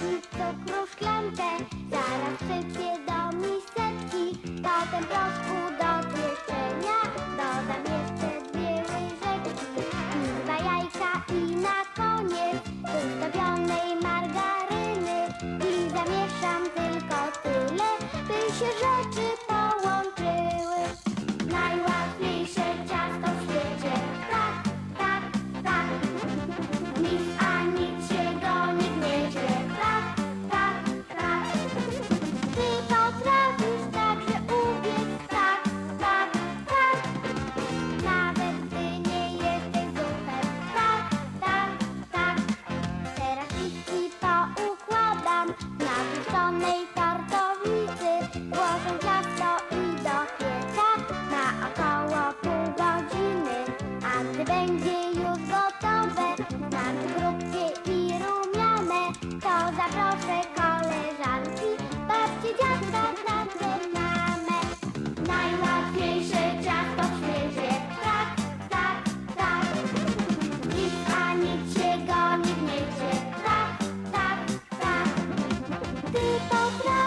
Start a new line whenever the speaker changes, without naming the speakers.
ci cukru szklankę, zaraz przyjdzie do miseczki, potem proszku Naduczonej tartowicy włożą ciasto i do pieca na około pół godziny. A gdy będzie już gotowe, znaczy grubkie i rumiane, to zaproszę koleżanki, babcie, dziadka, tatę, mamę. Najłatwiejsze ciasto w świecie, tak, tak, tak. Nic a nic about love.